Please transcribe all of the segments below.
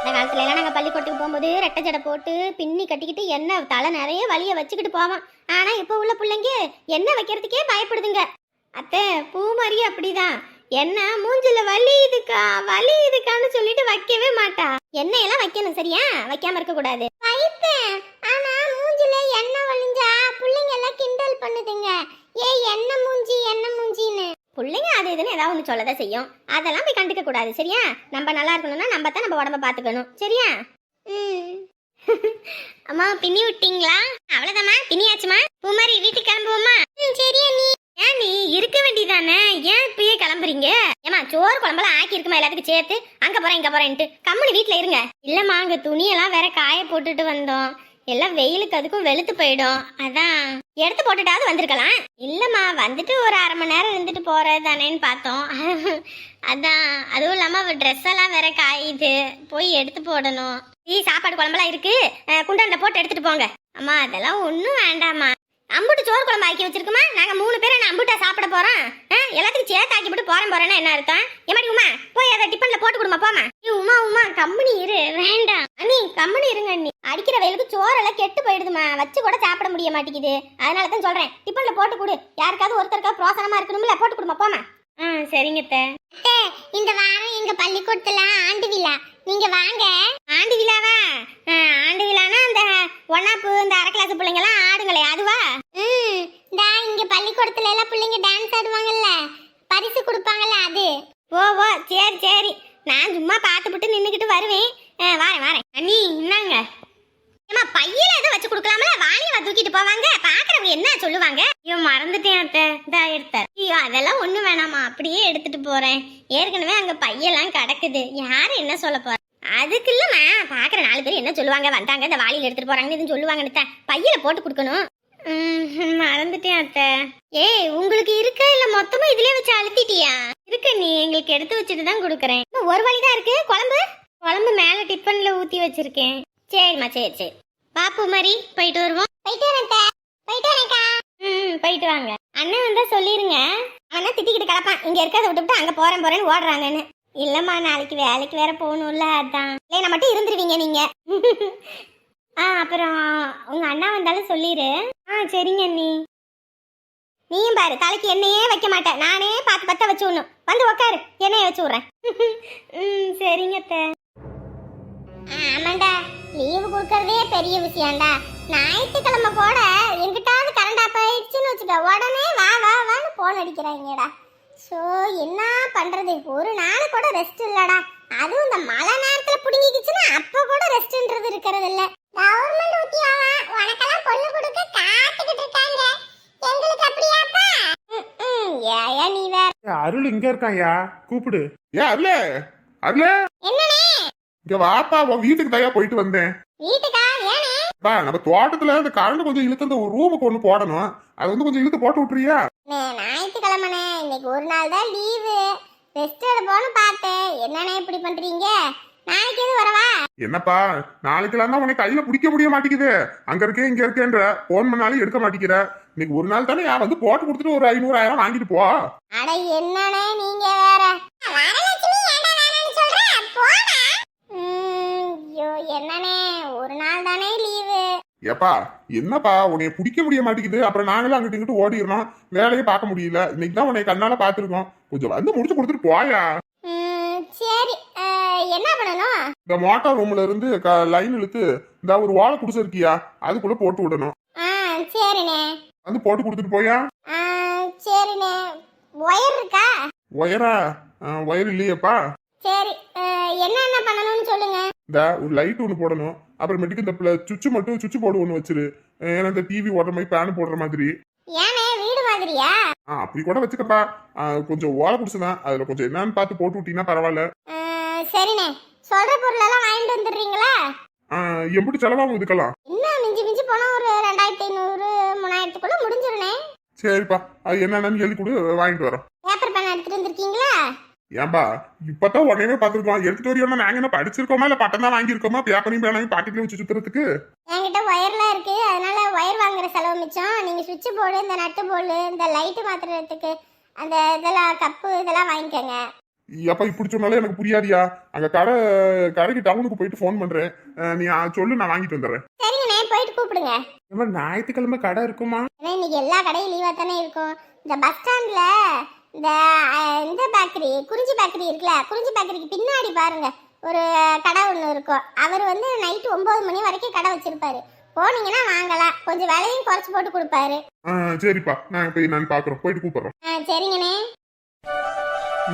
அந்த காலத்துல எல்லாம் நாங்க பள்ளிக்கூடத்துக்கு போகும்போது ரெட்டை ஜடை போட்டு பின்னி கட்டிக்கிட்டு எண்ணெய் தலை நிறைய வலியை வச்சுக்கிட்டு போவோம். ஆனா இப்போ உள்ள பிள்ளைங்க எண்ணெய் வைக்கிறதுக்கே பயப்படுதுங்க. அத்தை பூ மாதிரி அப்படிதான். என்ன மூஞ்சில வலி இதுக்கா வலி இதுக்கான்னு சொல்லிட்டு வைக்கவே மாட்டா. எண்ணெய் எல்லாம் வைக்கணும் சரியா? வைக்காம இருக்க கூடாது. வைப்பேன். ஆனா மூஞ்சில எண்ணெய் வழிஞ்சா பிள்ளைங்க எல்லாம் கிண்டல் பண்ணுதுங்க. ஏய் எண்ணெய் மூஞ்சி எண்ணெய் மூஞ்சின்னு. பிள்ளைங்க அது இதுன்னு ஏதாவது ஒன்று சொல்லதான் செய்யும். அதெல்லாம் போய் கண்டுக்க கூடாது சரியா? நம்ம நல்லா இருக்கணும்னா நம்ம தான் நம்ம உடம்ப பார்த்துக்கணும் சரியா? அம்மா பின்னி விட்டீங்களா? அவ்வளோதாம்மா பின்னியாச்சுமா பூமாரி வீட்டுக்கு கிளம்புவோமா ம் சரியா நீ? ஏன் நீ? இருக்க வேண்டியதானே ஏன் இப்பயே கிளம்புறீங்க? ஏமா சோறு குழம்பெல்லாம் ஆக்கி இருக்குமா எல்லாத்துக்கும் சேர்த்து? அங்கே போகிறேன் இங்கே போகிறேன்ட்டு கம்முனு வீட்டில் இருங்க. இல்லைம்மா அங்கே துணியெல்லாம் வேற காய போட்டுட்டு வந்தோம். எல்லாம் வெயிலுக்கு அதுக்கும் வெளுத்து போயிடும். அதான். எடுத்து போட்டுட்டாவது வந்திருக்கலாம். இல்லம்மா வந்துட்டு ஒரு அரை மணி நேரம் இருந்துட்டு போறது தானேன்னு பார்த்தோம். அதான். அதுவும் இல்லாம ட்ரெஸ் எல்லாம் வேற காயுது. போய் எடுத்து போடணும். ஈ சாப்பாடு குழம்பெல்லாம் இருக்கு. குண்டாண்ட போட்டு எடுத்துட்டு போங்க. அம்மா அதெல்லாம் ஒன்றும் வேண்டாம்மா. அம்புட்டு சோறு குழம்பு ஆக்கி வச்சிருக்குமா? நாங்க மூணு பேரும் என்ன அம்புட்டா சாப்பிட போறோம்? எல்லாத்துக்கும் சேர்த்து ஆக்கி போட்டு போறேன் போறேன்னா என்ன அர்த்தம்? எமாடி உமா போய் அதை டிஃபன்ல போட்டு கொடுமா போமா உமா உமா கம்பெனி இரு வேண்டாம். அண்ணி கம்பெனி இருங்க அண்ணி. அடிக்கிற வெயிலுக்கு சோறெல்லாம் கெட்டு போயிடுதுமா வச்சு கூட சாப்பிட முடிய மாட்டேங்குது. அதனால தான் சொல்றேன் டிஃபன்ல போட்டு கொடு. யாருக்காவது ஒருத்தருக்கா பிரோசனமா இருக்கணும்ல போட்டு கொடுமா போமா ஆ சரிங்க இந்த வாரம் எங்க பள்ளிக்கூடத்துல ஆண்டு விழா. நீங்க வாங்க. ஆண்டு விழாவா? ஆண்டு விழானா அந்த ஒன்னாப்பு இந்த அரை கிளாஸ் பிள்ளைங்க எல்லாம் ஆடுங்களே அதுவா? ம் டா இங்க பள்ளிக்கூடத்துல எல்லாம் பிள்ளைங்க டான்ஸ் ஆடுவாங்கல்ல. பரிசு கொடுப்பாங்கல்ல அது. ஓ ஓ சரி சரி. நான் சும்மா பார்த்துப்புட்டு நின்றுக்கிட்டு வருவேன். ஆ, வாரேன் வாரேன். அண்ணி என்னங்க ஏமா பையில எதுவும் வச்சு கொடுக்கலாம்ல? வாணியவா தூக்கிட்டு போவாங்க. பாக்குறவங்க என்ன சொல்லுவாங்க? ஐயோ மறந்துட்டேன் அத்தை. இதா எடுத்தார் ஐயோ அதெல்லாம் ஒண்ணு வேணாமா அப்படியே எடுத்துட்டு போறேன். ஏற்கனவே அங்க பையெல்லாம் கிடக்குது. யாரு என்ன சொல்ல போற? அதுக்கு இல்லம்மா பாக்குற நாலு பேர் என்ன சொல்லுவாங்க? வந்தாங்க இந்த வாளியில் எடுத்துட்டு போறாங்கன்னு எதுவும் சொல்லுவாங்கன்னு தான் பையில போட்டு கொடுக்கணும். மறந்துட்டேன் அத்தை. ஏய் உங்களுக்கு இருக்கா இல்ல மொத்தமா இதுலயே வச்சு அழுத்திட்டியா? இருக்கு நீ எங்களுக்கு எடுத்து வச்சுட்டு தான் கொடுக்குறேன். இன்னும் ஒரு வழி தான் இருக்கு. குழம்பு? குழம்பு மேல டிஃபன்ல ஊத்தி வச்சிருக்கேன். சரிம்மா சரி சரி. பாப்பு மாதிரி போயிட்டு வருவோம். போயிட்டு வரேன் போயிட்டு வரேன்க்கா ம் போயிட்டு வாங்க. அண்ணன் வந்தா சொல்லிருங்க. அண்ணன் திட்டிக்கிட்டு கிடப்பான். இங்க இருக்கிறத விட்டுவிட்டு அங்க போறேன் போறேன்னு ஓடுறாங்கன்னு. இல்லம்மா நாளைக்கு வேலைக்கு வேற போகணும்ல அதான். இல்லைனா மட்டும் இருந்துருவீங்க நீங்க. ஆ அப்புறம் உங்க அண்ணா வந்தாலும் சொல்லிடு ஆ சரிங்க அண்ணி. நீயும் பாரு தலைக்கு என்னையே வைக்க மாட்டேன். நானே பார்த்து பத்த வச்சு விடணும் வந்து உக்காரு என்னைய வச்சு விட்றேன் ம் சரிங்க ஆமாண்டா. லீவு கொடுக்கறதே பெரிய விஷயம்டா. ஞாயிற்றுக்கிழமை கூட எங்கிட்டாவது கரண்ட் ஆஃப் ஆயிடுச்சுன்னு வச்சுக்க. உடனே வா வா வான்னு போன் அடிக்கிறாங்கடா. ஸோ என்ன பண்றது? ஒரு நாள் கூட ரெஸ்ட் இல்லடா. அதுவும் இந்த மழை நேரத்துல புடுங்கிக்கிச்சுன்னா அப்ப கூட ரெஸ்ட்ன்றது இருக்கிறது இல்ல கவர்மெண்ட் ஊத்தியாவா உனக்கெல்லாம் பொண்ணு கொடுக்க காத்துக்கிட்டு இருக்காங்க. எங்களுக்கு அப்படியாப்பா? ஏயா நீ வேற. அருள் இங்க இருக்கான்யா கூப்பிடு. ஏ அருளே. அருளே. என்னனே இங்க வாப்பா உன் வீட்டுக்கு தயா போயிட்டு வந்தேன். வீட்டுக்கா? பா நம்ம தோட்டத்துல இந்த கரண்ட் கொஞ்சம் இழுத்து அந்த ஒரு ரூமுக்கு ஒண்ணு போடணும். அதை வந்து கொஞ்சம் இழுத்து போட்டு விட்டுறியா அண்ணே, ஞாயிற்றுக்கிழமைண்ணே இன்னைக்கு ஒரு நாள் தான் லீவு ரெஸ்ட் எடுப்போன்னு பார்த்தேன். என்னண்ணே இப்படி பண்றீங்க? நாளைக்கு எது வரவா? என்னப்பா நாளைக்கெல்லாம் தான் உனக்கு கையில பிடிக்க முடிய மாட்டேங்குது. அங்க இருக்கே இங்க இருக்கேன்ற போன் பண்ணாலும் எடுக்க மாட்டேங்கிற. இன்னைக்கு ஒரு நாள் தானே வந்து போட்டு கொடுத்துட்டு ஒரு ஐநூறு ஆயிரம் வாங்கிட்டு போ. அட என்னண்ணே நீங்க வேற? வரலட்சுமி ஏன்டா வேணாம்னு சொல்ற? போடா. ஐயோ என்னண்ணே? ஒரு நாள் தானே லீவு. ஏப்பா என்னப்பா உன்னைய பிடிக்க முடிய மாட்டேங்குது. அப்புறம் நாங்களும் அங்கிட்டு இங்கிட்டு ஓடிடுறோம் வேலையை பார்க்க முடியல. இன்னைக்கு தான் உன்னை கண்ணால பாத்துருக்கோம் கொஞ்சம் வந்து முடிச்சு கொடுத்துட்டு போயா? சரி. என்ன பண்ணணும்? இந்த மோட்டார் ரூம்ல இருந்து லைன் இழுத்து இந்த ஒரு வாழை குடிச்சிருக்கியா? அதுக்குள்ள போட்டு விடணும். ஆ சரிண்ணே. வந்து போட்டு கொடுத்துட்டு போயா? ஆ, சரிண்ணே. ஒயர் இருக்கா? ஒயரா? ஒயர் இல்லையேப்பா. சரி அஹ், என்ன என்ன பண்ணணும்னு சொல்லுங்க. இந்த ஒரு லைட் ஒன்று போடணும். அப்புறமேட்டுக்கு இந்த சுவிட்ச் மட்டும் சுவிட்ச் போர்டு ஒன்று வச்சிரு. ஏன்னா இந்த டிவி ஓடுற மாதிரி ஃபேன் போடுற மாதிரி. ஏனே வீடு மாதிரியா? ஆ அப்படி கூட வச்சுக்கப்பா. கொஞ்சம் ஓலை குடிச்சுதான் அதுல கொஞ்சம் என்னன்னு பார்த்து போட்டு விட்டீங்கன்னா பரவாயில்ல. சரிண்ணே. சொல்ற பொருளெல்லாம் வாங்கிட்டு வந்துடுறீங்களா? எப்படி செலவாகும் இதுக்கெல்லாம். இன்னும் மிஞ்சி மிஞ்சி போனா ஒரு ரெண்டாயிரத்தி ஐநூறு மூணாயிரத்துக்குள்ள முடிஞ்சிருண்ணே சரிப்பா. அது என்னென்னு எழுதி கொடு வாங்கிட்டு வரோம் பேப்பர் பேன் எடுத்துட்டு வந்திருக்கீங்களா ஏன்பா இப்பதான் உடனே பார்த்துருக்கோம். எடுத்துட்டு வரையோம்னா நாங்க என்ன படிச்சிருக்கோமா இல்ல பட்டம் தான் வாங்கியிருக்கோமா? பேப்பரையும் பேனாவையும் பாக்கெட்லயும் வச்சு சுத்துறதுக்கு? என்கிட்ட ஒயர்லாம் இருக்கு. அதனால ஒயர் வாங்குற செலவு மிச்சம். நீங்க சுவிட்ச் போர்டு இந்த நட்டு போர்டு இந்த லைட்டு மாத்துறதுக்கு அந்த இதெல்லாம் கப்பு இதெல்லாம் வாங்கிக்கோங்க. எப்ப இப்படி சொன்னாலே எனக்கு புரியாதியா? அங்க கடை கடைக்கு டவுனுக்கு போயிட்டு ஃபோன் பண்றேன். நீ சொல்லு நான் வாங்கிட்டு வந்துடுறேன். சரிங்கண்ணே போயிட்டு கூப்பிடுங்க. மாதிரி ஞாயிற்றுக்கிழமை கடை இருக்குமா? இன்னைக்கு எல்லா கடையும் லீவாக தானே இருக்கும். இந்த பஸ் ஸ்டாண்ட்ல இந்த இந்த பேக்கரி குறிஞ்சி பேக்கரி இருக்குல்ல குறிஞ்சி பேக்கரிக்கு பின்னாடி பாருங்க ஒரு கடை ஒன்று இருக்கும். அவர் வந்து நைட்டு ஒம்பது மணி வரைக்கும் கடை வச்சிருப்பாரு. போனீங்கன்னா வாங்கலாம். கொஞ்சம் விலையும் குறைச்சி போட்டு கொடுப்பாரு. சரிப்பா. நான் போய் நான் பாக்குறோம். போயிட்டு கூப்பிடுறோம். ஆ சரிங்கண்ணே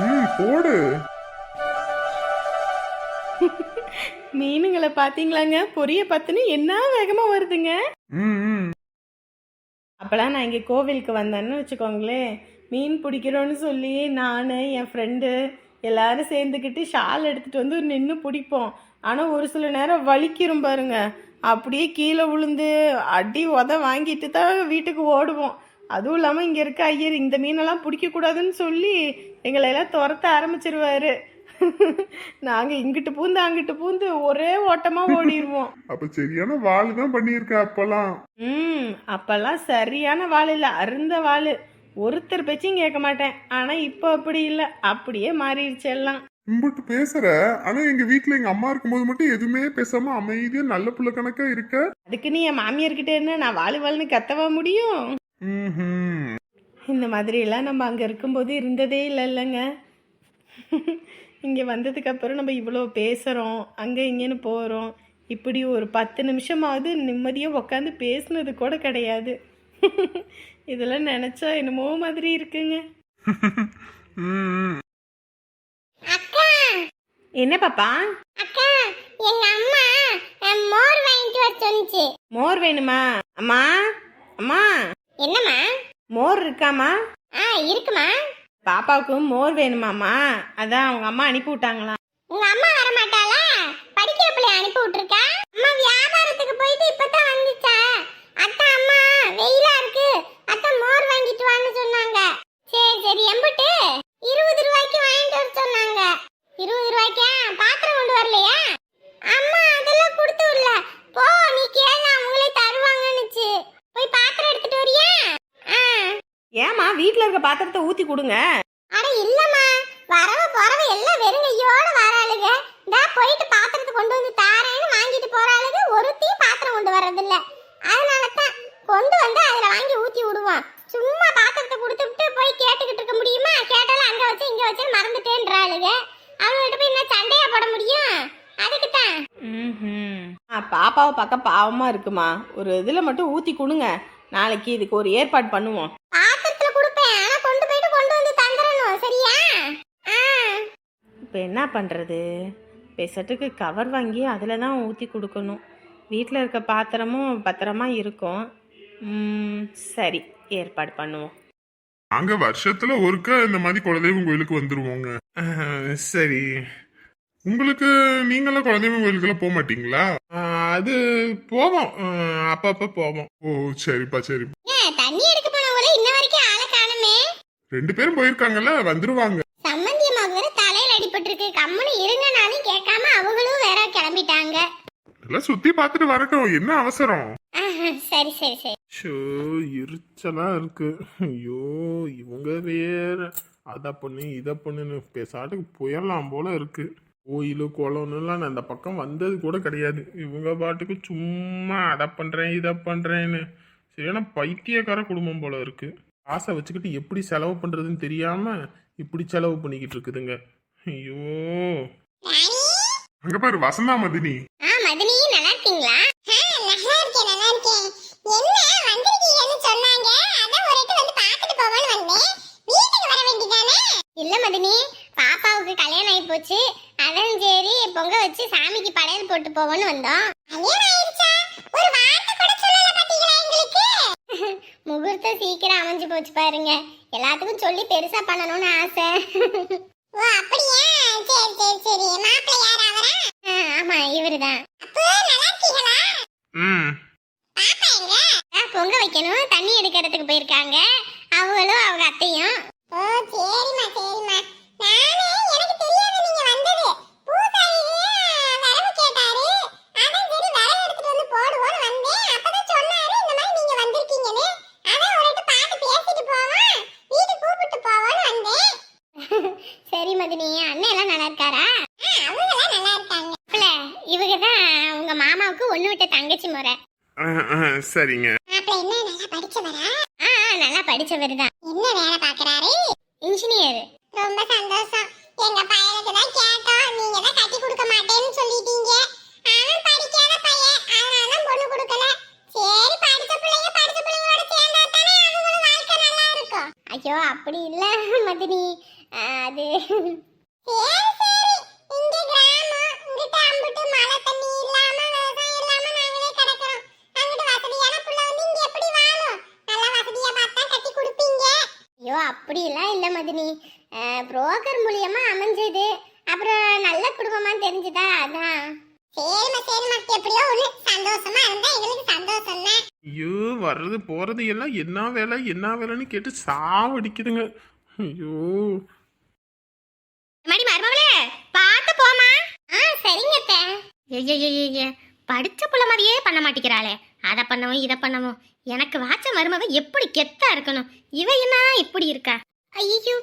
ம் போடு. மீனுங்களை பார்த்தீங்களாங்க பொரிய பத்துன்னு என்ன வேகமாக வருதுங்க? ம் ம். அப்போலாம் நான் இங்கே கோவிலுக்கு வந்தேன்னு வச்சுக்கோங்களேன். மீன் பிடிக்கிறோன்னு சொல்லி நான் என் ஃப்ரெண்டு எல்லாரும் சேர்ந்துக்கிட்டு ஷால் எடுத்துகிட்டு வந்து நின்று பிடிப்போம். ஆனால் ஒரு சில நேரம் வலிக்கிறோம் பாருங்க. அப்படியே கீழே விழுந்து அடி உத வாங்கிட்டு தான் வீட்டுக்கு ஓடுவோம். அதுவும் இல்லாமல் இங்கே இருக்க ஐயர் இந்த மீனெல்லாம் பிடிக்கக்கூடாதுன்னு சொல்லி எங்களை எல்லாம் துரத்த ஆரம்பிச்சிருவாரு. நாங்கள் இங்கிட்டு பூந்து அங்கிட்டு பூந்து ஒரே ஓட்டமாக ஓடிடுவோம் அப்ப சரியான வாழ் தான் பண்ணியிருக்க அப்பெல்லாம். ம் அப்பெல்லாம் சரியான வாள் இல்லை அருந்த வாள். ஒருத்தர் பேச்சையும் கேட்க மாட்டேன். ஆனால் இப்போ அப்படி இல்லை. அப்படியே மாறிடுச்சு எல்லாம். கும்பிட்டு பேசுற ஆனா எங்க வீட்ல எங்க அம்மா இருக்கும்போது மட்டும் எதுவுமே பேசாம அமைதியா நல்ல புள்ள கணக்கா இருக்க? அதுக்கு நீ என் மாமியார்கிட்ட என்ன நான் வாழு வாழ்னு கத்தவா முடியும்? ம்ஹும். இந்த மாதிரியெல்லாம் நம்ம அங்கே இருக்கும்போது இருந்ததே இல்லை இல்லைங்க. இங்கே வந்ததுக்கப்புறம் நம்ம இவ்வளோ பேசுகிறோம் அங்கே இங்கேன்னு போகிறோம் இப்படி ஒரு பத்து நிமிஷமாவது நிம்மதியாக உட்காந்து பேசுனது கூட கிடையாது. இதெல்லாம் நினச்சா என்னமோ மாதிரி இருக்குங்க. என்ன பாப்பா? அக்கா எங்க அம்மா மோர் வாங்கிட்டு வர சொன்னுச்சு. மோர் வேணுமா? அம்மா? அம்மா? என்னம்மா? மோர் இருக்காம்மா? ஆ இருக்குமா? பாப்பாவுக்கு மோர் வேணுமாம்மா. அதான் அவங்க அம்மா அனுப்பி விட்டாங்களாம். உங்க அம்மா வர மாட்டாளா படிக்கிற பிள்ளைய அனுப்பி விட்டுருக்கா? அம்மா வியாபாரத்துக்கு போயிட்டு இப்பதான் வந்துச்சா? அத்தை அம்மா வெயிலா இருக்கு அத்தை மோர் வாங்கிட்டு வான்னு சொன்னாங்க சரி சரி எம்பிட்டு இருபது ரூபாய்க்கு வாங்கிட்டு வர சொன்னாங்க இருபது ரூபாய்க்கா பாத்திரம் கொண்டு வரலையா அம்மா அதெல்லாம் கொடுத்து விடல போ நீ கேள அவங்களே தருவாங்கன்னுச்சு போய் பாத்திரம் எடுத்துட்டு வரியா ஆ ஏம்மா வீட்டில் இருக்க பாத்திரத்தை ஊற்றி கொடுங்க. அட இல்லம்மா வரவ போறவ எல்லாம் வெறுங்கையோட வராளுக. இந்தா போயிட்டு பாத்திரத்தை கொண்டு வந்து தாரேன்னு வாங்கிட்டு போறாளுக ஒருத்தையும் பாத்திரம் கொண்டு வர்றதில்ல. அதனால தான் கொண்டு வந்து அதுல வாங்கி ஊத்தி விடுவோம். சும்மா பாத்திரத்தை கொடுத்துட்டு போய் கேட்டுக்கிட்டு இருக்க முடியுமா? கேட்டாலும் அங்க வச்சு இங்க வச்சு மறந்துட்டேன்றாளுக அவங்கள்ட்ட போய் என்ன சண்டையா போட முடியும்? அதுக்கு தான் பாப்பாவை பார்க்க பாவமாக இருக்குமா? ஒரு இதில் மட்டும் ஊற்றி கொடுங்க. நாளைக்கு இதுக்கு ஒரு ஏற்பாடு பண்ணுவோம் பாத்திரத்துல கொடுப்பேன் ஆனா கொண்டு போயிட்டு கொண்டு வந்து தந்துடணும் சரியா ஆ இப்போ என்ன பண்ணுறது பெசட்டுக்கு கவர் வாங்கி அதில் தான் ஊற்றி கொடுக்கணும். வீட்டில் இருக்க பாத்திரமும் பத்திரமா இருக்கும். ம், சரி ஏற்பாடு பண்ணுவோம். நாங்க வருஷத்துல ஒருக்க இந்த மாதிரி குலதெய்வம் கோயிலுக்கு வந்துருவோங்க. சரி. உங்களுக்கு நீங்களாம் குலதெய்வம் கோயிலுக்குலாம் போக மாட்டீங்களா? அது போவோம். அப்பப்ப போவோம். ஓ சரிப்பா சரி ஏன் தண்ணி எடுக்க போனவங்கள இன்ன வரைக்கும் ஆளை காணுமே. ரெண்டு பேரும் போயிருக்காங்கல்ல வந்துருவாங்க. அடிபட்டிருக்கு கம்முனு இருங்கனாலும் கேட்காம அவங்களும் வேற கிளம்பிட்டாங்க. எல்லாம் சுத்தி பார்த்துட்டு வரட்டும். என்ன அவசரம்? சரி சரி சரி. ஷோ எரிச்சலா இருக்கு. ஐயோ இவங்க வேற. அதை பண்ணு இதை பண்ணுன்னு பேசாட்டுக்கு புயலாம் போல இருக்கு. கோயில் குளம்னுலாம் நான் அந்த பக்கம் வந்தது கூட கிடையாது. இவங்க பாட்டுக்கு சும்மா அதை பண்றேன் இதை பண்றேன்னு. சரியான பைத்தியக்கார குடும்பம் போல இருக்கு. காசை வச்சுக்கிட்டு எப்படி செலவு பண்றதுன்னு தெரியாம இப்படி செலவு பண்ணிக்கிட்டு இருக்குதுங்க. ஐயோ. அங்க பாரு வசந்தா மதினி. ஆ மதினி நல்லா இருக்கீங்களா நல்லா இருக்கேன் நல்லா இருக்கேன் என்ன வந்திருக்கீங்கன்னு சொன்னாங்க. அதான் ஒரு வந்து பார்த்துட்டு போவோன்னு வந்தேன். வீட்டுக்கு வர வேண்டியதானே? இல்ல மதினி. பாப்பாவுக்கு கல்யாணம் ஆகி போச்சு. அதான் சரி பொங்க வச்சு சாமிக்கு படையல் போட்டு போவோன்னு வந்தோம். கல்யாணம் ஆயிடுச்சா ஒரு வார்த்தை கூட சொல்லல பாத்தீங்களா எங்களுக்கு? முகூர்த்தம் சீக்கிரம் அமைஞ்சு போச்சு பாருங்க. எல்லாத்துக்கும் சொல்லி பெருசா பண்ணணும்னு ஆசை. ஓ அப்படியா? சரி சரி சரி. மாப்பிள்ளை யார் அவரா? ஆமா இவருதான். அப்போ நல்லா இருக்கீங்களா ம். பாப்பா எங்க? ஆ, பொங்க வைக்கணும். தண்ணி எடுக்கிறதுக்கு போயிருக்காங்க. அவங்களும் அவங்க அத்தையும் ஓ சரிம்மா சரிம்மா நானே எனக்கு தெரியாது நீங்க வந்தது பூசாரி வரவு கேட்டாரு அதான் சரி வரவு எடுத்துட்டு வந்து போடுவோம்னு வந்தேன் அப்பதான் சொன்னாரு இந்த மாதிரி நீங்க வந்திருக்கீங்கன்னு அதான் ஒரு பார்த்து பேசிட்டு போவோம் வீட்டுக்கு கூப்பிட்டு போவோம்னு வந்தேன் சரி மதினி இவங்க தான் உங்க மாமாவுக்கு ஒண்ணு விட்ட தங்கச்சி முறை ஆ, ஆ, சரிங்க. மாப்பிள்ள என்ன நல்லா படிச்சவரா? ஆ ஆ, நல்லா படிச்சவர் தான் என்ன வேலை பாக்குறாரு இன்ஜினியர். ரொம்ப சந்தோஷம். எங்க பையனுக்கு தான் கேட்டோம். நீங்க தான் கட்டி கொடுக்க மாட்டேன்னு சொல்லிட்டீங்க. அவன் படிக்காத பையன். அதனால தான் பொண்ணு கொடுக்கல. சரி படிச்ச பிள்ளைங்க படிச்ச பிள்ளைங்களோட சேர்ந்தா தானே அவங்களும் வாழ்க்கை நல்லா இருக்கும். ஐயோ அப்படி இல்ல மதினி. அது சரி சரி இங்க கிராமம் இங்கிட்ட அம்பிட்டு மழை தண்ணி இல்லாம விவசாயம் இல்லாம நாங்களே கிடக்குறோம் அங்கிட்டு வசதியான புள்ள வந்து இங்க எப்படி வாழும் நல்ல வசதியா பார்த்தா கட்டி கொடுப்பீங்க ஐயோ அப்படிலாம் இல்ல மதினி புரோக்கர் மூலியமா அமைஞ்சது அப்புறம் நல்ல குடும்பமா தெரிஞ்சுதா அதான் சரிம்மா சரிம்மா எப்படியோ ஒண்ணு சந்தோஷமா இருந்தா எங்களுக்கு சந்தோஷம் தான் ஐயோ வர்றது போறது எல்லாம் என்ன வேலை என்ன வேலைன்னு கேட்டு சாவடிக்குதுங்க. ஐயோ. மடி மருமகளே பார்த்து போமா ஆ சரிங்க அத்தை. ஐயய்யய்ய படிச்ச புள்ள மாதிரியே பண்ண மாட்டேங்கிறாளே அதை பண்ணவும் இதை பண்ணவும். எனக்கு வாச்ச மருமக எப்படி கெத்தா இருக்கணும்? இவ என்ன இப்படி இருக்கா? ஐயோ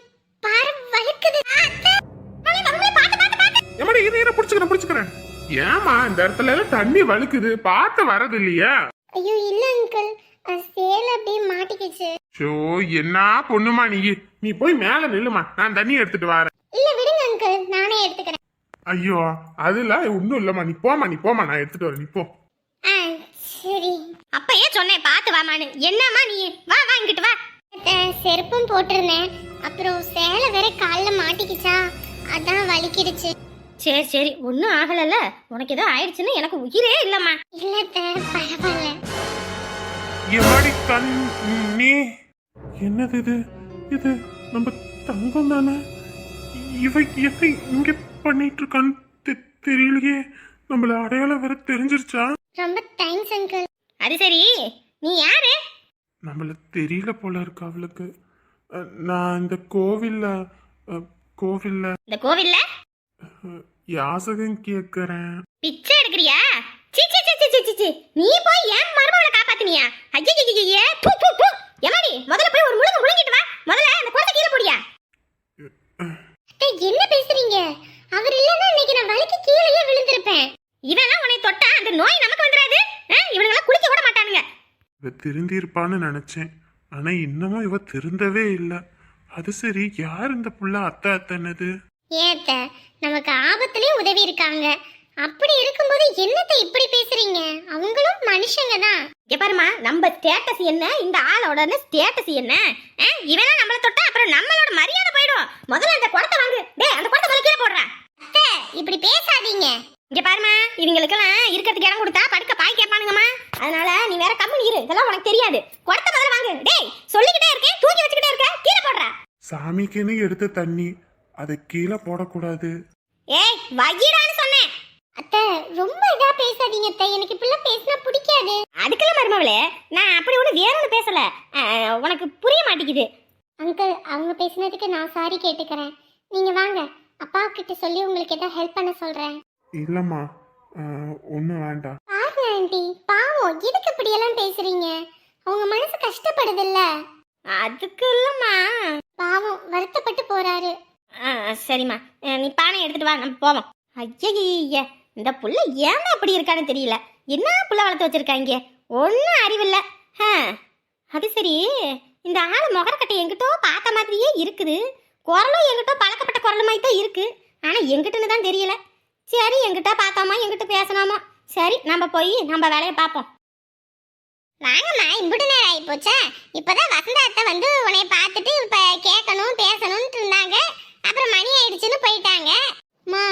பாரு வலிக்குது. ஏமாடி இரு இரு பிடிச்சுக்கிறேன் பிடிச்சுக்கிறேன். ஏமா இந்த இடத்துல எல்லாம் தண்ணி வழுக்குது. பார்த்து வரது இல்லையா? ஐயோ இல்ல அங்கிள் சேல அப்படியே மாட்டிக்கிச்சு. ஷோ என்ன பொண்ணுமா நீ? நீ போய் மேல நில்லுமா. நான் தண்ணி எடுத்துட்டு வரேன். இல்ல விடுங்க அங்கிள் நானே எடுத்துக்கிறேன். ஐயோ அதெல்லாம் ஒன்றும் இல்லம்மா. நீ போமா நீ போமா நான் எடுத்துட்டு வரேன். நீ போ. ஆ சரி. அப்பயே சொன்னேன் பார்த்து வாமான்னு. என்னம்மா நீ? வா வா இங்கிட்டு வா. செருப்பும் போட்டிருந்தேன். அப்புறம் சேலை வேற காலில் மாட்டிக்கிச்சா. அதான் வலிக்கிடுச்சு. சரி சரி. ஒன்றும் ஆகலல்ல. உனக்கு ஏதோ ஆயிடுச்சுன்னு எனக்கு உயிரே இல்லம்மா. இல்ல பரவாயில்ல. எம்மாடி கண் நீ. என்னது இது? இது நம்ம தங்கம் தானே? இவ எதை இங்க பண்ணிட்டு இருக்கான்னு தெரியலையே. நம்மள அடையாளம் வேற தெரிஞ்சிருச்சா? ரொம்ப தேங்க்ஸ் அங்கிள் அது சரி. நீ யாரு? நம்மள தெரியல போல இருக்கு அவளுக்கு. அஹ், நான் இந்த கோவில்ல அஹ், கோவில்ல. இந்த கோவில்ல? அஹ், யாசகம் கேட்கறேன் பிச்சை எடுக்கிறியா? சீ சீ சீ சீ, சீ சீ சீ. நீ போய் ஏன் மருமகளை காப்பாத்தினியா? ஐயய்யய்யே பூ பூ பூ. எமாடி முதல்ல போய் ஒரு முழுங்க முழுங்கிட்டு வா. முதல்ல அந்த குடத்தை கீழே போடியா? என்ன பேசுறீங்க? அவர் இல்லன்னா இன்னைக்கு நான் வலிக்கு கீழேயே விழுந்திருப்பேன். இவெல்லாம் உன்னை தொட்டா அந்த நோய் நமக்கு வந்துராது இவனுங்களாம் குளிக்க விட மாட்டானுங்க. இவ திருந்திருப்பான்னு நினைச்சேன். ஆனா இன்னமும் இவ திருந்தவே இல்லை. அது சரி யார் இந்த புள்ள அத்தை அத்தனது ஏத்த நமக்கு ஆபத்துலயும் உதவி இருக்காங்க. அப்படி இருக்கும்போது என்னத்தை இப்படி பேசுறீங்க? அவங்களும் மனுஷங்க தான். இங்க பாருமா நம்ம ஸ்டேட்டஸ் என்ன? இந்த ஆளோட ஸ்டேட்டஸ் என்ன? இவனா நம்மள தொட்டா அப்புறம் நம்மளோட மரியாதை போயிடும். முதல்ல அந்த குடத்தை வாங்கு. டேய் அந்த குடத்தை கீழே போடுறா. அத்தை இப்படி பேசாதீங்க. இங்க பாருமா இவங்களுக்கெல்லாம் இருக்கிறதுக்கு இடம் கொடுத்தா படுக்க பாய் கேட்பானுங்கம்மா. அதனால நீ வேற கம்மி இரு. இதெல்லாம் உனக்கு தெரியாது. குடத்தை முதல்ல வாங்கு. டேய் சொல்லிக்கிட்டே இருக்கேன் தூக்கி வச்சுக்கிட்டே இருக்க கீழே போடுறா. சாமிக்குன்னு எடுத்த தண்ணி அதை கீழே போடக்கூடாது. ஏய் வகிடான்னு சொன்னேன். அத்தை ரொம்ப இதா பேசாதீங்க அத்தை. எனக்கு இப்படிலாம் பேசினா பிடிக்காது. அதுக்கெல்லாம் மருமவளே நான் அப்படி ஒண்ணு வேற ஒண்ணு பேசல. அஹ், உனக்கு புரிய மாட்டேங்குது. அங்கிள் அவங்க பேசினதுக்கு நான் சாரி கேட்டுக்கிறேன். நீங்க வாங்க. அப்பா கிட்ட சொல்லி உங்களுக்கு ஏதாவது ஹெல்ப் பண்ண சொல்றேன். இல்லம்மா. ஒன்றும் வேண்டாம். பாருங்க ஆண்டி. பாவம் எதுக்கு இப்படி எல்லாம் பேசுறீங்க? அவங்க மனசு கஷ்டப்படுதுல்ல. அதுக்கு இல்லம்மா. பாவம் வருத்தப்பட்டு போறாரு. சரிம்மா. நீ பானை எடுத்துட்டு வா நம்ம போவோம். ஐய இந்த புள்ள ஏன் அப்படி இருக்கான்னு தெரியல. என்ன புள்ள வளர்த்து வச்சிருக்காங்க? ஒன்றும் அறிவில்ல. ஆ, அது சரி. இந்த ஆள் முகரக்கட்டை எங்கிட்டோ பார்த்த மாதிரியே இருக்குது. குரலும் எங்கிட்டோ பழக்கப்பட்ட குரலுமாய் தான் இருக்கு. ஆனால் எங்கிட்டன்னு தான் தெரியல. சரி எங்கிட்ட பார்த்தோமா எங்கிட்ட பேசணுமா சரி நம்ம போய் நம்ம வேலையை பார்ப்போம். வாங்கம்மா இம்புட்டு நேரம் ஆகி போச்சா இப்போதான் வசந்தா அத்தை வந்து உன்னை பார்த்துட்டு இப்போ கேட்கணும் பேசணும்னு இருந்தாங்க அப்புறம் மணி ஆயிடுச்சுன்னு போயிட்டாங்க மா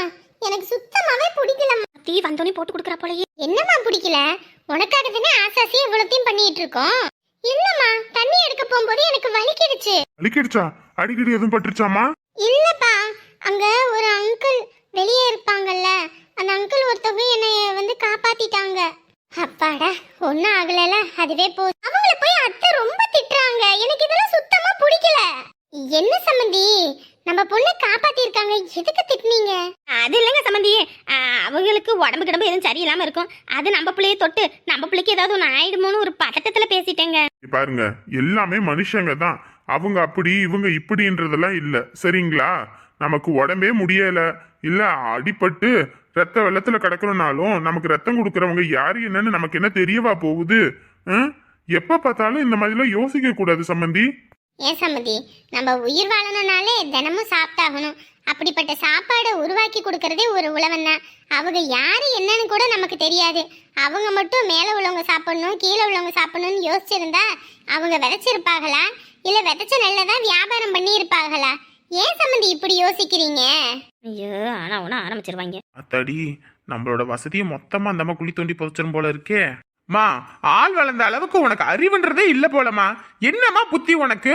எனக்கு சுத்தமாவே பிடிக்கலம்மா டீ வந்தோடனே போட்டு கொடுக்குற போலயே பிடிக்கல உனக்காக தானே ஆசாசியா இவ்வளோத்தையும் பண்ணிட்டு இருக்கோம் இல்லம்மா தண்ணி எடுக்க போகும்போது எனக்கு வலிக்கிடுச்சு. அடிக்கிடுச்சா அடிக்கடி எதுவும் பட்டுருச்சாமா இல்லப்பா அங்க ஒரு அங்கிள் வெளியே இருப்பாங்கல்ல அந்த அங்கிள் ஒருத்தவங்க என்னை வந்து காப்பாத்திட்டாங்க. அப்பாடா ஒன்னும் ஆகலல அதுவே போதும். அவங்கள போய் அத்தை ரொம்ப திட்டுறாங்க. எனக்கு இதெல்லாம் சுத்தமா பிடிக்கல. என்ன சம்மந்தி நம்ம பொண்ணை காப்பாத்திருக்காங்க. எதுக்கு திட்டுனீங்க? அது இல்லைங்க சம்மந்தி அவங்களுக்கு உடம்பு கிடம்பு எதுவும் சரியில்லாம இருக்கும். அது நம்ம பிள்ளைய தொட்டு நம்ம பிள்ளைக்கு ஏதாவது ஒன்று ஆயிடுமோன்னு ஒரு பதட்டத்துல பேசிட்டேங்க. பாருங்க எல்லாமே மனுஷங்க தான். அவங்க அப்படி இவங்க இப்படின்றதெல்லாம் இல்ல. சரிங்களா? நமக்கு உடம்பே முடியல. இல்ல அடிபட்டு ரத்த வெள்ளத்துல கிடக்குறனாலும் நமக்கு ரத்தம் கொடுக்கறவங்க யாரு என்னன்னு நமக்கு என்ன தெரியவா போகுது? எப்ப பார்த்தாலும் இந்த மாதிரிலாம் யோசிக்க கூடாது சம்பந்தி ஏன் சம்மதி நம்ம உயிர் வாழணும்னாலே தினமும் சாப்பிட்டாகணும். அப்படிப்பட்ட சாப்பாடை உருவாக்கி கொடுக்கறதே ஒரு உழவன் தான் அவங்க யாரு என்னன்னு கூட நமக்கு தெரியாது. அவங்க மட்டும் மேலே உள்ளவங்க சாப்பிடணும் கீழே உள்ளவங்க சாப்பிடணும்னு யோசிச்சிருந்தா அவங்க விதைச்சிருப்பாங்களா? இல்ல விதைச்ச நெல்லை தான் வியாபாரம் பண்ணி இருப்பாங்களா ஏன் சம்மந்தி இப்படி யோசிக்கிறீங்க? ஐயோ ஆனா ஒன்று ஆரம்பிச்சிருவாங்க. அத்தாடி நம்மளோட வசதியை மொத்தமா அந்த அம்மா குழி தோண்டி புதைச்சிரும் போல இருக்கே. மா ஆள் வளர்ந்த அளவுக்கு உனக்கு அறிவுன்றதே இல்ல போலமா என்னம்மா புத்தி உனக்கு?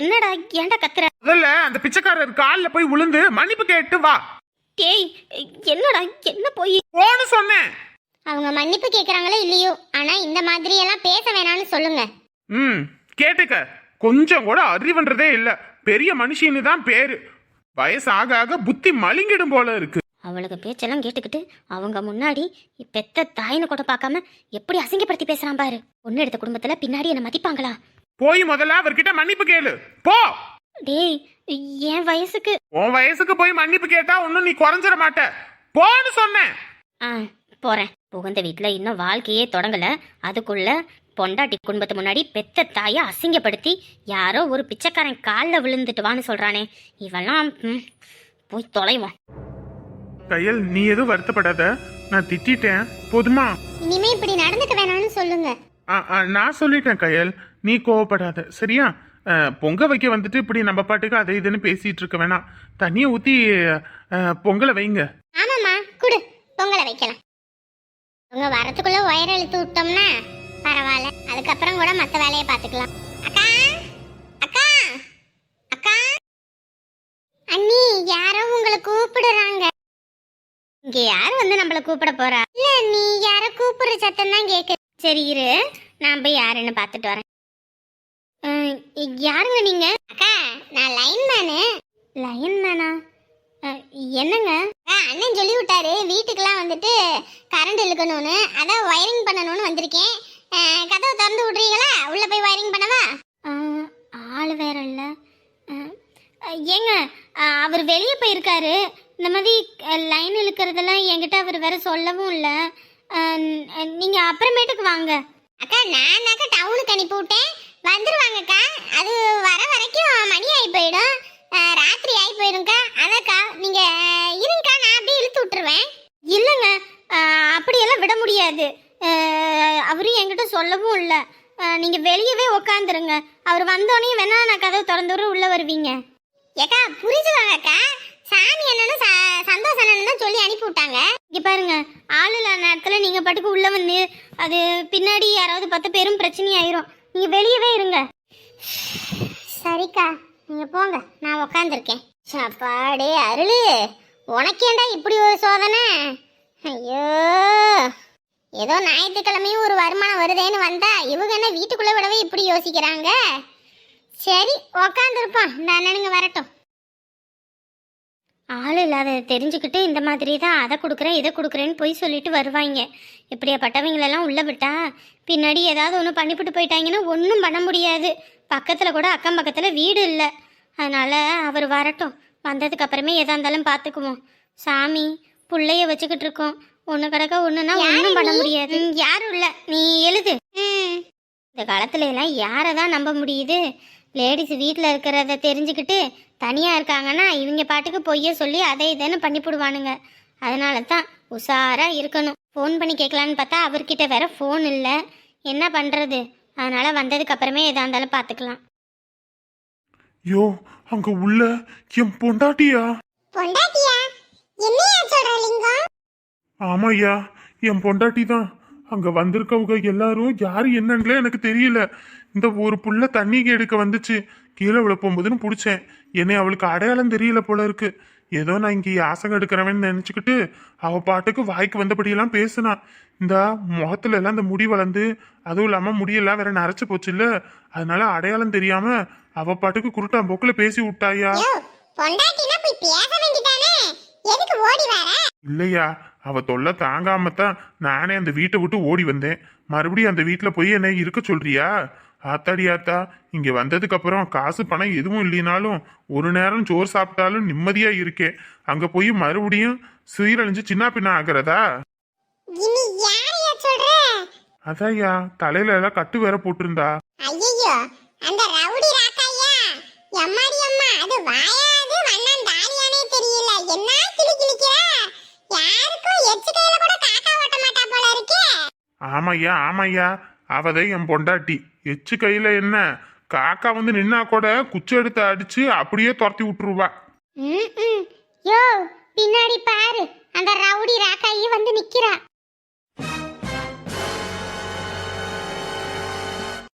என்னடா ஏன்டா கத்துற? முதல்ல அந்த பிச்சைக்காரர் காலில் போய் விழுந்து மன்னிப்பு கேட்டு வா. டேய் என்னடா என்ன போய்? போன்னு சொன்னேன். அவங்க மன்னிப்பு கேட்குறாங்களோ இல்லையோ ஆனா இந்த மாதிரி எல்லாம் பேச வேணாம்னு சொல்லுங்க. ம் கேட்டுக்க. கொஞ்சம் கூட அறிவுன்றதே இல்ல. பெரிய மனுஷின்னு தான் பேரு. வயசு ஆக ஆக புத்தி மலிங்கிடும் போல இருக்கு. அவளுக்கு பேச்செல்லாம் கேட்டுக்கிட்டு அவங்க முன்னாடி பெத்த தாயின்னு கூட பார்க்காம எப்படி அசிங்கப்படுத்தி பேசுறான் பாரு. பொண்ணு எடுத்த குடும்பத்துல பின்னாடி என்ன மதிப்பாங்களா? போய் முதல்ல அவர்கிட்ட மன்னிப்பு கேளு. போ. டேய் என் வயசுக்கு உன் வயசுக்கு போய் மன்னிப்பு கேட்டா ஒன்னும் நீ குறைஞ்சிட மாட்ட. போன்னு சொன்னேன். ஆ போறேன். புகுந்த வீட்டுல இன்னும் வாழ்க்கையே தொடங்கல. அதுக்குள்ள பொண்டாட்டி குடும்பத்து முன்னாடி பெத்த தாயை அசிங்கப்படுத்தி யாரோ ஒரு பிச்சைக்காரன் காலில் விழுந்துட்டு வான்னு சொல்றானே. இவெல்லாம் போய் தொலைவான் கையல் நீ எதுவும் வருத்தப்படாத. நான் திட்டிட்டேன். போதுமா? இனிமே இப்படி நடந்துக்க வேணாம்னு சொல்லுங்க. நான் சொல்லிட்டேன் கையல். நீ கோவப்படாத. சரியா? பொங்க வைக்க வந்துட்டு இப்படி நம்ம பாட்டுக்கு அதை இதுன்னு பேசிட்டு இருக்க வேணாம். தண்ணியை ஊத்தி பொங்கலை வைங்க. ஆமாம்மா. குடு. பொங்கலை வைக்கலாம். உங்க வரத்துக்குள்ள ஒயர் இழுத்து விட்டோம்னா பரவாயில்ல. அதுக்கப்புறம் கூட மற்ற வேலையை பார்த்துக்கலாம். அக்கா? அக்கா? அக்கா? அண்ணி யாரோ உங்களை கூப்பிடுறாங்க. இங்க யார் வந்து நம்மள கூப்பிட போறா? இல்ல நீ யார கூப்பிடுற சத்தம் தான் கேக்கு. சரி இரு. நான் போய் யாருன்னு பார்த்துட்டு வரேன். யாருங்க நீங்க? அக்கா நான் லைன்மேனு. லைன் மேனா என்னங்க? அண்ணன் சொல்லி விட்டாரு. வீட்டுக்கெல்லாம் வந்துட்டு கரண்ட் இழுக்கணும்னு. அதான் ஒயரிங் பண்ணணும்னு வந்திருக்கேன். கதவை திறந்து விட்றீங்களா? உள்ள போய் ஒயரிங் பண்ணவா? ஆள் வேற இல்லை. ஏங்க அவர் வெளியே போயிருக்காரு. இந்த மாதிரி லைன் இழுக்கிறதெல்லாம் என்கிட்ட அவர் வேற சொல்லவும் இல்லை. நீங்க அப்புறமேட்டுக்கு வாங்க. அக்கா நான் டவுனுக்கு அனுப்பி விட்டேன். வந்துருவாங்கக்கா. அது வர வரைக்கும் மணி ஆகி போயிடும். ராத்திரி ஆகி போயிடும்க்கா அதான்க்கா நீங்க அஹ், இருங்கக்கா நான் அப்படியே இழுத்து விட்டுருவேன். இல்லைங்க. அப்படியெல்லாம் விட முடியாது. அவரும் என்கிட்ட சொல்லவும் இல்லை. நீங்கள் வெளியவே உக்காந்துருங்க. அவர் வந்தோடனே வேணா நான் கதவு திறந்து விட உள்ளே வருவீங்க. ஏக்கா புரிஞ்சுக்கோங்கக்கா சாமி அண்ணனும் ச- சந்தோஷ் அண்ணனும் தான் சொல்லி அனுப்பி விட்டாங்க இங்கே பாருங்க ஆள் நேரத்தில் நீங்கள் பாட்டுக்கு உள்ளே வந்து அது பின்னாடி யாராவது பத்து பெரும் பிரச்சனையாயிரும் நீங்கள் வெளியவே இருங்க. சரிக்கா நீங்க போங்க நான் உக்காந்துருக்கேன். சாப்பாடே அருளு. உனக்கேண்டா இப்படி ஒரு சோதனை? ஐயோ. ஏதோ ஞாயிற்றுக்கிழமையும் ஒரு வருமானம் வருதேன்னு வந்தா இவங்க என்ன வீட்டுக்குள்ளே விடவே இப்படி யோசிக்கிறாங்க? சரி உக்காந்துருப்பான் இந்த அண்ணனுங்க வரட்டும். ஆள் இல்லாத தெரிஞ்சுக்கிட்டு இந்த மாதிரி தான் அதை கொடுக்குறேன் இதை கொடுக்குறேன்னு போய் சொல்லிட்டு வருவாங்க. இப்படியாப்பட்டவங்களெல்லாம் உள்ளே விட்டா பின்னாடி ஏதாவது ஒன்று பண்ணிவிட்டு போயிட்டாங்கன்னா ஒன்றும் பண்ண முடியாது. பக்கத்தில் கூட அக்கம் பக்கத்தில் வீடு இல்லை. அதனால் அவர் வரட்டும். வந்ததுக்கு அப்புறமே எதா இருந்தாலும் பார்த்துக்குவோம் சாமி புள்ளைய வச்சுக்கிட்டு இருக்கோம். ஒன்று கிடக்க ஒன்றுனா ஒன்றும் பண்ண முடியாது. யாரும் இல்லை. நீ எழுது. ம் இந்த காலத்துல எல்லாம் யாரை தான் நம்ப முடியுது? லேடிஸ் வீட்டில் இருக்கிறத தெரிஞ்சுக்கிட்டு தனியாக இருக்காங்கன்னா இவங்க பாட்டுக்கு பொய்ய சொல்லி அதை இதுன்னு பண்ணிவிடுவானுங்க அதனால தான் உஷாராக இருக்கணும். ஃபோன் பண்ணி கேட்கலான்னு பார்த்தா அவர்கிட்ட வேற ஃபோன் இல்லை. என்ன பண்ணுறது அதனால் வந்ததுக்கு அப்புறமே எதா இருந்தாலும் பார்த்துக்கலாம் யோ அங்க உள்ள என் பொண்டாட்டியா? பொண்டாட்டியா? என்னையா சொல்ற லிங்கம்? ஆமாய்யா என் பொண்டாட்டி தான் அங்க வந்திருக்கவங்க எல்லாரும் யாரு என்னங்களே எனக்கு தெரியல. இந்த ஒரு புள்ள தண்ணி எடுக்க வந்துச்சு. கீழே விழ போகும்போதுன்னு பிடிச்சேன். என்னை அவளுக்கு அடையாளம் தெரியல போல இருக்கு. ஏதோ நான் இங்கே யாசகம் எடுக்கிறவன்னு நினச்சிக்கிட்டு அவ பாட்டுக்கு வாய்க்கு வந்தபடியெல்லாம் பேசினா. இந்த முகத்துல எல்லாம் இந்த முடி வளர்ந்து அதுவும் இல்லாம முடியெல்லாம் வேற நரைச்சு போச்சு இல்ல அதனால அடையாளம் தெரியாம அவ பாட்டுக்கு குருட்டா போக்கில் பேசி விட்டாயா இல்லையா? அவ தொல்லை தாங்காம தான் நானே அந்த வீட்டை விட்டு ஓடி வந்தேன். மறுபடியும் அந்த வீட்டில் போய் என்னை இருக்க சொல்றியா? ஆத்தாடி ஆத்தா இங்க வந்ததுக்கு அப்புறம் காசு பணம் எதுவும் இல்லைனாலும் ஒரு நேரம் சோறு சாப்பிட்டாலும் நிம்மதியா இருக்கேன். அங்க போய் மறுபடியும் சீரழிஞ்சு சின்ன பின்ன ஆகுறதா? அதாய்யா தலையில எல்லாம் கட்டு வேற போட்டிருந்தா. ஐயோ அந்த ரவுடி ராக்காயா? எம்மாடி அம்மா அது வாயாது வண்ணம் தானியானே தெரியல என்ன கிளி கிளிக்கிறா யாருக்கும் எச்சு கையில கூட காக்கா ஓட்ட மாட்டா போல இருக்கே. ஆமாய்யா ஆமாய்யா அவதை என் பொண்டாட்டி. எச்சு கையில என்ன? காக்கா வந்து நின்னா கூட குச்சி எடுத்து அடிச்சு அப்படியே துரத்தி விட்டுருவா. யோ பின்னாடி பாரு. அந்த ரவுடி ராக்காயி வந்து நிக்கிறா.